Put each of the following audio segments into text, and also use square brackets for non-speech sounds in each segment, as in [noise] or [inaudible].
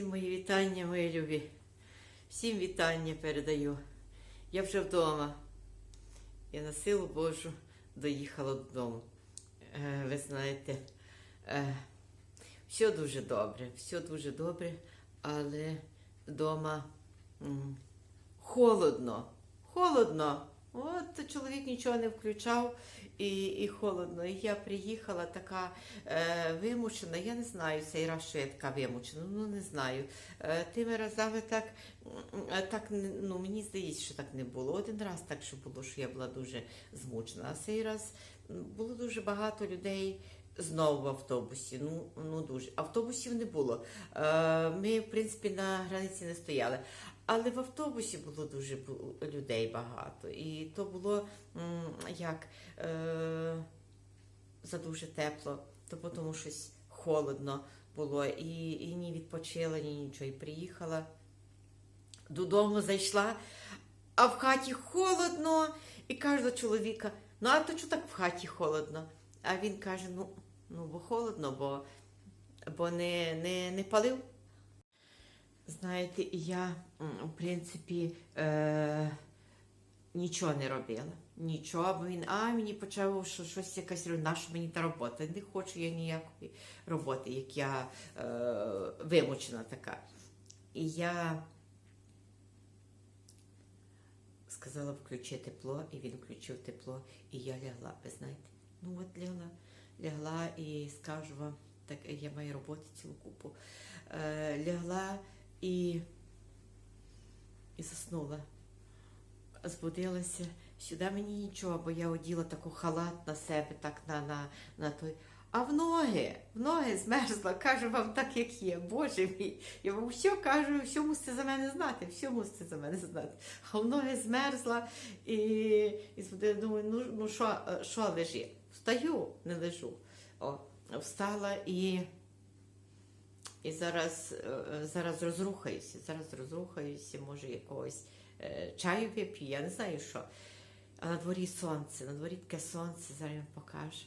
мої вітання, мої любі. Всім вітання передаю. Я вже вдома. Я на силу Божу доїхала додому. Е, ви знаєте, е, все дуже добре, все дуже добре, але вдома холодно. Холодно. От чоловік нічого не включав і, і холодно. І я приїхала така е, вимучена. Я не знаю цей раз, що я така вимучена. Ну не знаю. Е, тими разами так, е, так ну, мені здається, що так не було. Один раз так, що було, що я була дуже змучена. А цей раз було дуже багато людей. Знову в автобусі, ну, ну дуже. Автобусів не було. Е, ми, в принципі, на границі не стояли. Але в автобусі було дуже людей багато. І то було як е, за дуже тепло, то тому щось холодно було. І, і ні відпочила, ні нічого. І приїхала додому, зайшла, а в хаті холодно. І кажу до чоловіка: ну а то чого так в хаті холодно? А він каже: ну, ну бо холодно, бо, бо не, не, не палив. Знаєте, я, в принципі, е, нічого не робила. Нічого, бо він, а мені почав, що щось якась наша мені та робота. Не хочу я ніякої роботи, як я е, вимучена така. І я сказала включи тепло, і він включив тепло, і я лягла. Ви знаєте, ну от лягла, лягла і скажу вам, так я маю роботи цілу купу. Е, лягла і, і заснула. Збудилася. Сюди мені нічого, бо я оділа таку халат на себе, так на, на, на той. А в ноги, в ноги змерзла, кажу вам так, як є. Боже мій. Я вам все кажу, все мусите за мене знати, все мусите за мене знати. А в ноги змерзла і, і думаю, ну, ну що, що лежи? Встаю, не лежу. О, встала і. І зараз, е, зараз розрухаюся, зараз розрухаюся, може якогось е, чаю вип'ю, я не знаю що. А на дворі сонце, на дворі таке сонце, зараз я вам покажу.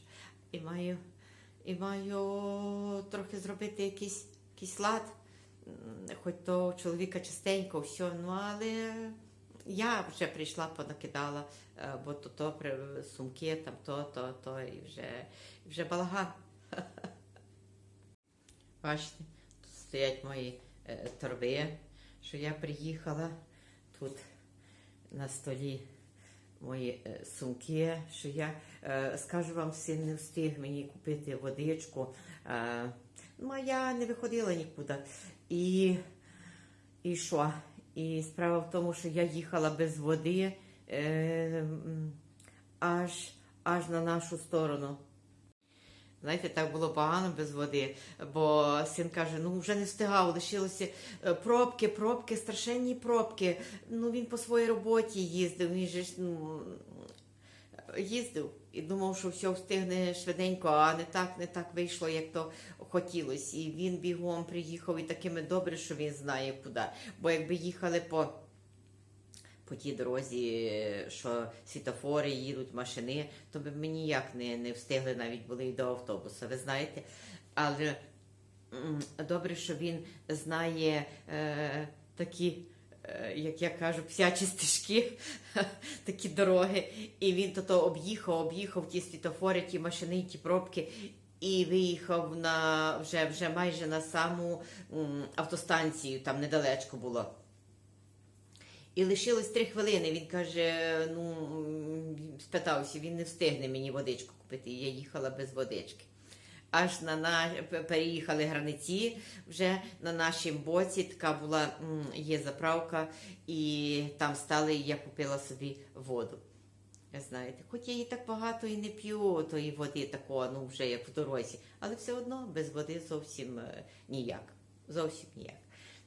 І маю, і маю трохи зробити якийсь, якийсь лад, хоч то чоловіка частенько, все, ну але я вже прийшла, понакидала, е, бо то, то сумки, там то, то, то, і вже, вже балаган. [laughs] Бачите, стоять мої е, торби, що я приїхала. Тут на столі мої е, сумки, що я е, скажу вам, син не встиг мені купити водичку. Ну, а я не виходила нікуди. І, і що? І справа в тому, що я їхала без води аж, аж на нашу сторону. Знаєте, так було погано без води, бо син каже, ну вже не встигав, лишилося е, пробки, пробки, страшенні пробки. Ну він по своїй роботі їздив, він же ну, їздив і думав, що все встигне швиденько, а не так, не так вийшло, як то хотілося. І він бігом приїхав і такими добре, що він знає куди. Бо якби їхали по по тій дорозі, що світофори їдуть, машини, то би ми ніяк не, не встигли навіть були й до автобуса, ви знаєте. Але добре, що він знає е, такі, е, як я кажу, псячі стежки, [laughs] такі дороги. І він то, то об'їхав, об'їхав ті світофори, ті машини, ті пробки. І виїхав на вже, вже майже на саму м, автостанцію, там недалечко було. І лишилось три хвилини. Він каже: ну, спитався, він не встигне мені водичку купити. Я їхала без водички. Аж на, на п- переїхали границі вже на нашому боці. Така була є заправка, і там стали, і я купила собі воду. Знаєте, хоч я її так багато і не п'ю тої води, такого, ну вже як в дорозі, але все одно без води зовсім е, ніяк. Зовсім ніяк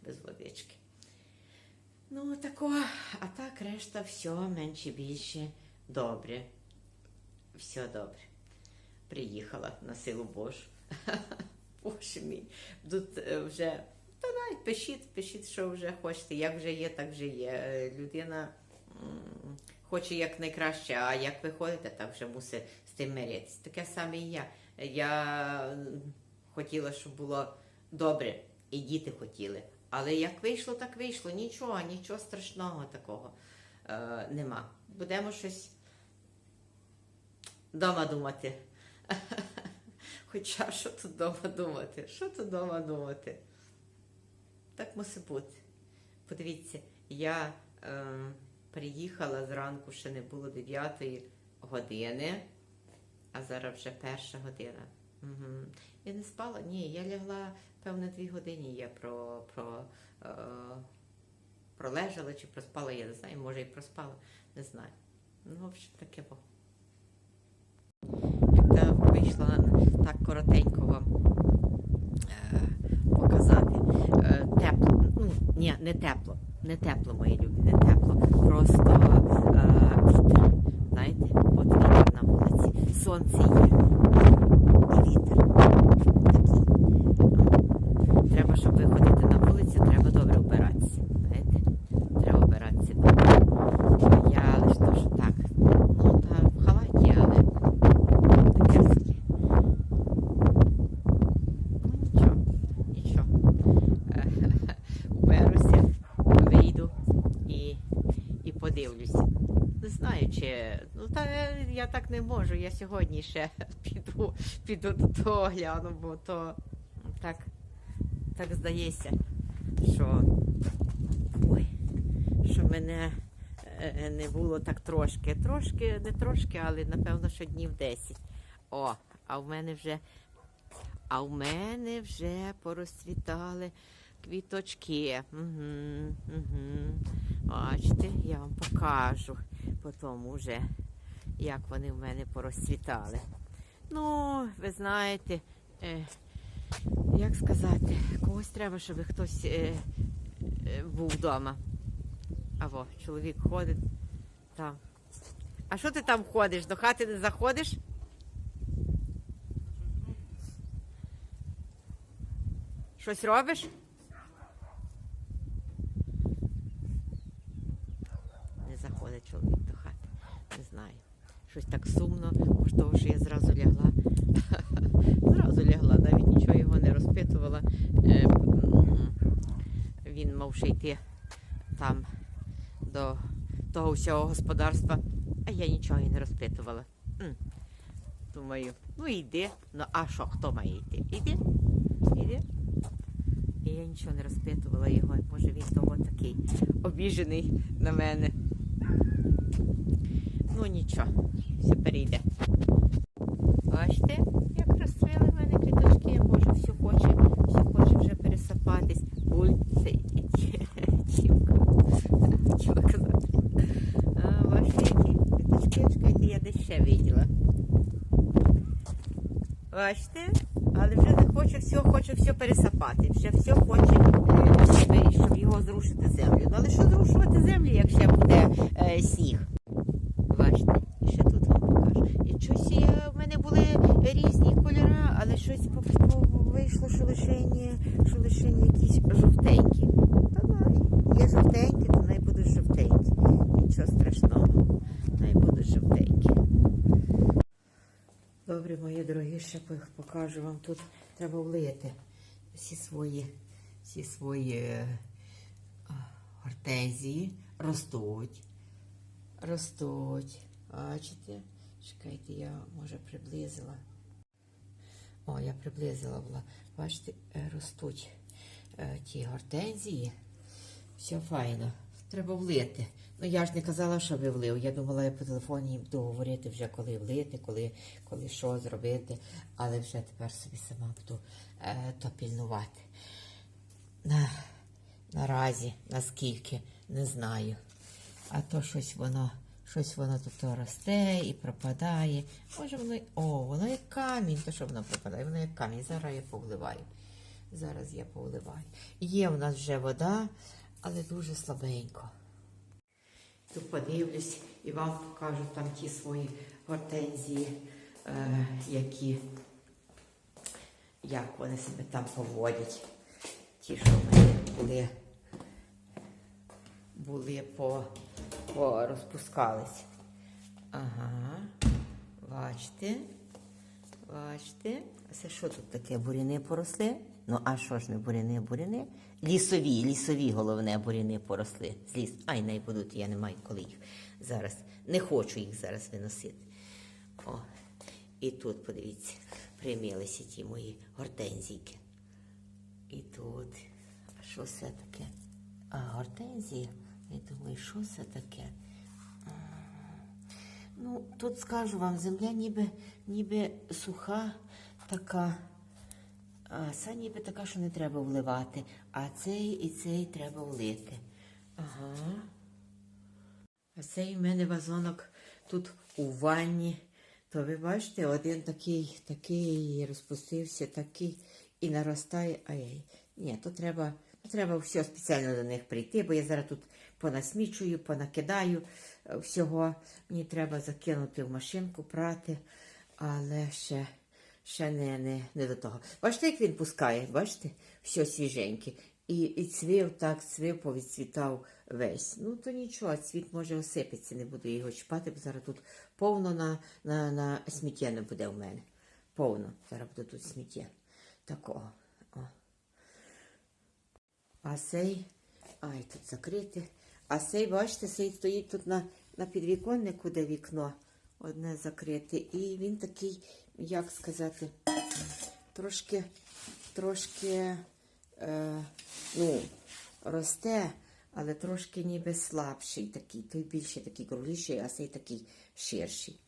без водички. Ну, тако, а так решта все менше більше добре. Все добре. Приїхала на силу Божу. [laughs] Боже мій. Тут е, вже, та навіть пишіть, пишіть, що вже хочете. Як вже є, так вже є. Е, Людина хоче як найкраще, а як виходите, так вже мусить з тим миритися. Таке саме і я. Я хотіла, щоб було добре, і діти хотіли. Але як вийшло, так вийшло. Нічого, нічого страшного такого е, нема. Будемо щось вдома думати. [laughs] Хоча що тут вдома думати? Що тут вдома думати? Так мусить бути. Подивіться, я е, приїхала зранку, ще не було 9 години, а зараз вже перша година. Угу. Я не спала? Ні, я лягла, певно, дві години я про, про, е, пролежала чи проспала, я не знаю, може і проспала, не знаю. Ну, в общем, таке було. Як вийшла так коротенько вам е, показати. Е, тепло. Ну, ні, не тепло. Не тепло, мої любі, не тепло. Просто е. Знаєте, от на вулиці. Сонце є. І вітер. Такий. О. Треба, щоб виходити на вулицю, треба добре вбиратися. Знаєте? Треба вбиратися добре. Я лише то, що так. Ну, та в халаті, але таке собі. Ну, нічого, нічого. Уберуся, вийду і, і подивлюся. Не знаю, чи. Ну, та е, я так не можу. Я сьогодні ще [laughs] піду, піду до того гляну, бо то так, так здається, що. Ой, що мене е, не було так трошки. Трошки, не трошки, але напевно, що днів 10. О, а в мене вже. А в мене вже порозцвітали квіточки. Угу, угу. Бачите, я вам покажу потім вже, як вони в мене порозцвітали. Ну, ви знаєте, е, як сказати, когось треба, щоб хтось е, е, був вдома. Або чоловік ходить там. А що ти там ходиш? До хати не заходиш? Щось робиш? Не заходить чоловік до хати. Не знаю. Щось так сумно, може того, що я зразу лягла. [laughs] зразу лягла, навіть нічого його не розпитувала. Е, Він мав ще йти там до того всього господарства, а я нічого і не розпитувала. Думаю, ну йди. Ну а що, хто має йти? Іди, іди. І я нічого не розпитувала його. Може він того такий обіжений на мене. Ну нічого, все перейде. Бачите, як розцвіли в мене квіточки, я можу все хоче, все хоче вже пересапатись. Буль, це дівка. Хотіла казати. Бачите, які квіточки, чекайте, я десь ще виділа. Бачите? Але вже не хочу все, хочу все пересапати. Вже все хоче, щоб його зрушити землю. Ну але що зрушувати землю, як ще буде е, сніг? Бачите, і ще тут вам покажу. І щось е, в мене були різні кольори, але щось по- по- вийшло, що лише, що лише якісь жовтенькі. Та ну, є жовтенькі, то най будуть жовтенькі. Нічого страшного, най будуть жовтенькі. Добре, мої дорогі, ще покажу вам тут. Треба влити всі свої, всі свої е, гортензії ростуть. Ростуть. Бачите? Чекайте, я може приблизила. О, я приблизила була. Бачите, е, ростуть е, ті гортензії. Все файно. Треба влити. Ну я ж не казала, що ви влив. Я думала, я по телефоні їм говорити вже, коли влити, коли, коли що зробити. Але вже тепер собі сама буду е, то пільнувати. На, наразі, наскільки, не знаю. А то щось воно, щось воно тут росте і пропадає. Може воно. О, воно як камінь, то що воно пропадає? Воно як камінь. Зараз я повливаю. Зараз я повливаю. Є в нас вже вода, але дуже слабенько. Тут подивлюсь і вам покажу там ті свої гортензії, е, які як вони себе там поводять. Ті, що в мене були, були по, по розпускались. Ага, бачите, бачите. Це що тут таке? Буріни поросли? Ну а що ж не буряни, буряни? Лісові, лісові головне буряни поросли з ліс. Ай, не будуть, я не маю коли їх зараз. Не хочу їх зараз виносити. О, і тут, подивіться, примілися ті мої гортензійки. І тут. А що це таке? А, гортензія? Я думаю, що це таке? Ну, тут скажу вам, земля ніби, ніби суха така. А це ніби така, що не треба вливати. А цей і цей треба влити. Ага. А цей в мене вазонок тут у ванні. То ви бачите, один такий, такий розпустився, такий і наростає. Ай, ні, то треба, треба все спеціально до них прийти, бо я зараз тут понасмічую, понакидаю е, всього. Мені треба закинути в машинку, прати, але ще, ще не, не, не до того. Бачите, як він пускає? Бачите? Все свіженьке. І, і цвів так, цвів, повідцвітав весь. Ну то нічого, цвіт може осипеться, не буду його чіпати, бо зараз тут повно на, на, на сміття не буде в мене. Повно. Зараз буде тут сміття. Такого. О. А цей, ай, тут закрити. А цей, бачите, цей стоїть тут на, на підвіконнику, де вікно одне закрите. І він такий, як сказати, трошки, трошки, е, ну, росте, але трошки ніби слабший такий. Той більше такий кругліший, а цей такий ширший.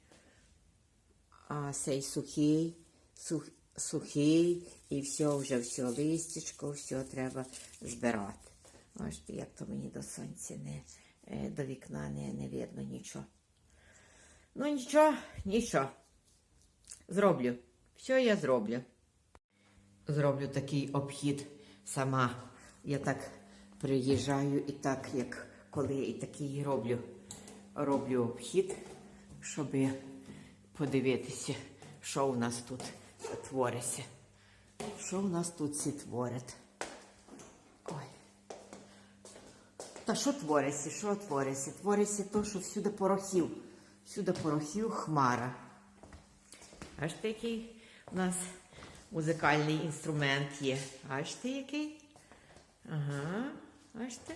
А цей сухий, сух, сухий, і все, вже все листячко, все треба збирати. Бачите, як то мені до сонця не, е, до вікна не, не видно нічого. Ну нічого, нічого. Зроблю. Все я зроблю. Зроблю такий обхід сама. Я так приїжджаю і так, як коли і такий роблю. Роблю обхід, щоб подивитися, що у нас тут твориться. Що у нас тут всі творять? Ой. Та що твориться? Що твориться? Твориться то, що всюди порохів. Всюди порохів хмара. Бачите, який у нас музикальний інструмент є. Бачите, який? Ага, бачите?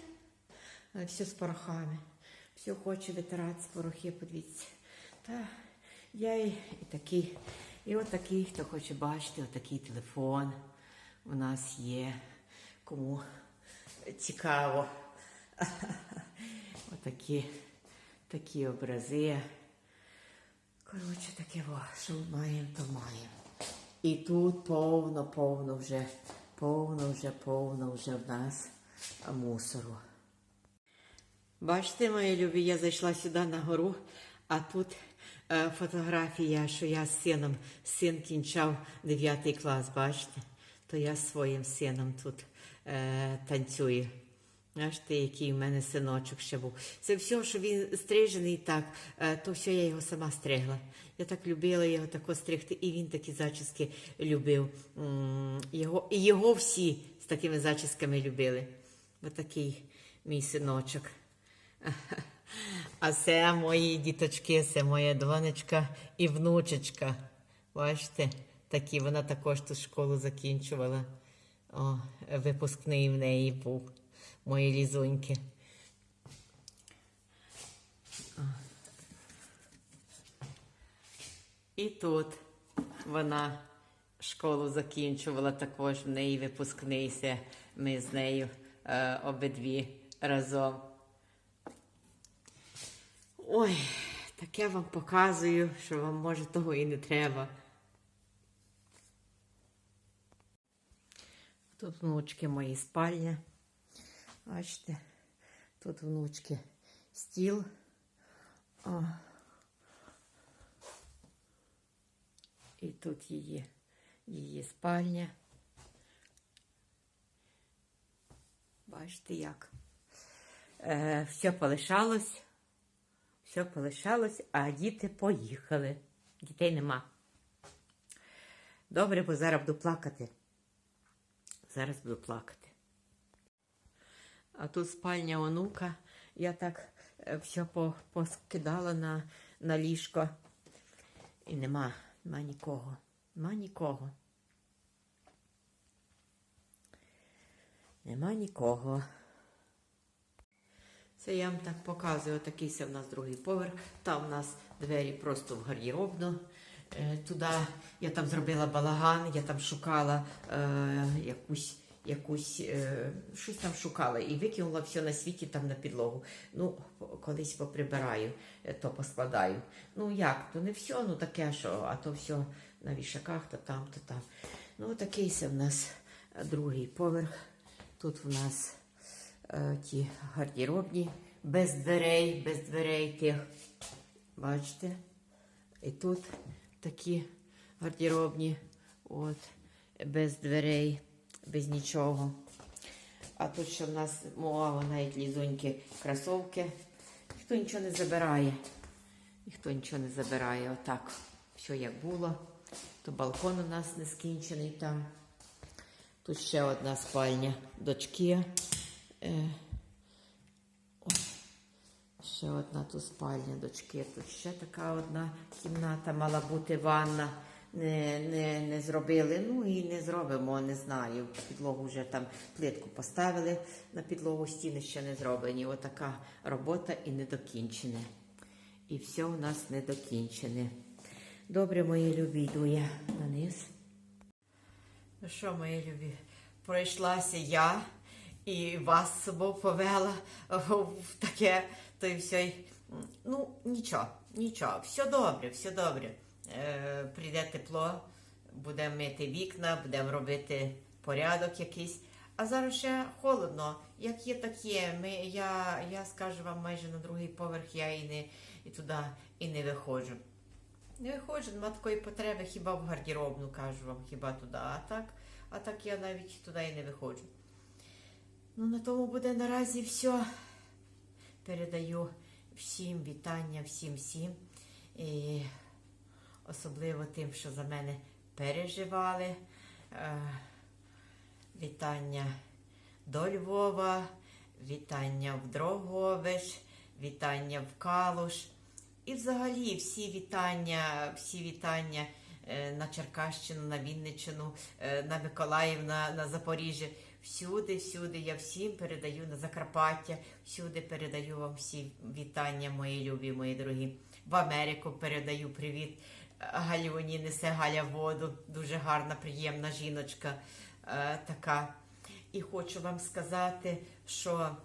Все з порохами. Все хоче витирати з порохи, подивіться. Та я і, і такий, і отакий, хто хоче бачити, отакий телефон у нас є. Кому цікаво. [laughs] Отакі такі образи. Коротше, таке, що маємо, то маємо. І тут повно, повно вже, повно вже, повно вже в нас мусору. Бачите, мої любі, я зайшла сюди на гору, а тут е, фотографія, що я з сином, син кінчав 9 клас, бачите? То я з своїм сином тут е, танцюю. Бачите, який в мене синочок ще був. Це все, що він стрижений так, е, то все я його сама стригла. Я так любила його тако стригти, і він такі зачіски любив. Його, і його всі з такими зачісками любили. Ось такий мій синочок. [laughs] А це мої діточки, це моя донечка і внучечка. Бачите, такі вона також ту школу закінчувала. О, випускний в неї був. Мої лізуньки. І тут вона школу закінчувала також в неї випускний. Це ми з нею е, обидві разом. Ой, так я вам показую, що вам може того і не треба. Тут внучки мої спальня. Бачите, тут внучки стіл. О. І тут її, її спальня. Бачите, як. Е, все полишалось. Все полишалось, а діти поїхали. Дітей нема. Добре, бо зараз буду плакати. Зараз буду плакати. А тут спальня онука. Я так е, все поскидала на, на ліжко. І нема, нема нікого. Нема нікого. Нема нікого. Це я вам так показую. Такий це в нас другий поверх. Там в нас двері просто в гардеробну. Е, туди я там зробила балаган, я там шукала е, якусь, якусь е, щось там шукала і викинула все на світі там на підлогу. Ну, колись поприбираю, е, то поскладаю. Ну як, то не все, ну таке, що, а то все на вішаках, то там, то там. Ну, такий це в нас другий поверх. Тут в нас е, ті гардеробні, без дверей, без дверей тих. Бачите? І тут такі гардеробні, от, без дверей, без нічого. А тут ще в нас мова, навіть лізонькі кросовки. Ніхто нічого не забирає. Ніхто нічого не забирає. Отак. Все як було. То балкон у нас не скінчений там. Тут ще одна спальня дочки. Е, ще одна тут спальня дочки. Тут ще така одна кімната мала бути ванна. Не, не, не зробили. Ну і не зробимо, не знаю. Підлогу вже там плитку поставили на підлогу, стіни ще не зроблені. Отака робота і не докінчене. І все у нас не докінчене. Добре, мої любі, йду я на. Ну що, мої любі, пройшлася я і вас з собою повела в таке, то й все. Ну, нічого, нічого, все добре, все добре. Е, прийде тепло, будемо мити вікна, будемо робити порядок якийсь. А зараз ще холодно. Як є, так є. Ми, я, я скажу вам майже на другий поверх, я і не і туди і не виходжу. Не виходжу, нема такої потреби, хіба в гардеробну, кажу вам, хіба туди. А так, а так я навіть туди і не виходжу. Ну, на тому буде наразі все. Передаю всім вітання, всім всім. Особливо тим, що за мене переживали. Е, Вітання до Львова, вітання в Дрогобич, вітання в Калуш. І взагалі всі вітання, всі вітання е, на Черкащину, на Вінниччину, е, на Миколаїв, на, на Запоріжжя. Всюди, всюди я всім передаю на Закарпаття, всюди передаю вам всі вітання, мої любі, мої дорогі. В Америку передаю привіт. Галюні несе Галя воду. Дуже гарна, приємна жіночка е, така. І хочу вам сказати, що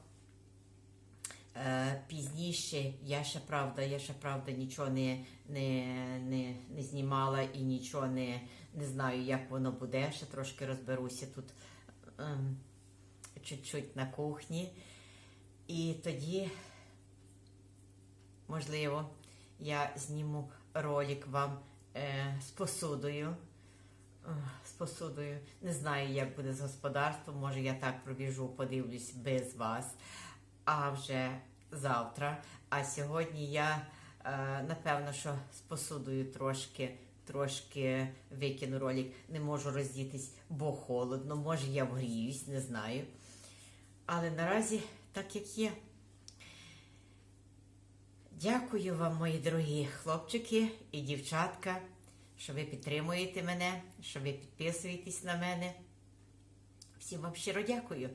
Е, пізніше я ще правда, я ще правда нічого не, не, не, не знімала і нічого не, не знаю, як воно буде. Ще трошки розберуся тут ем, чуть-чуть на кухні. І тоді, можливо, я зніму ролик вам е, з посудою. Ех, З посудою. Не знаю, як буде з господарством. Може, я так пробіжу, подивлюсь без вас. А вже завтра. А сьогодні я е, напевно, що з посудою трошки, трошки викину ролик. Не можу роздітись, бо холодно. Може, я вгріюсь, не знаю. Але наразі так як є. Дякую вам, мої дорогі хлопчики і дівчатка, що ви підтримуєте мене, що ви підписуєтесь на мене. Всім вам щиро дякую.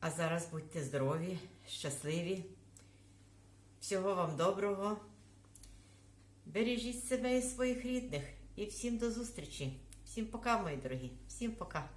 А зараз будьте здорові, щасливі. Всього вам доброго. Бережіть себе і своїх рідних. І всім до зустрічі. Всім пока, мої дорогі. Всім пока.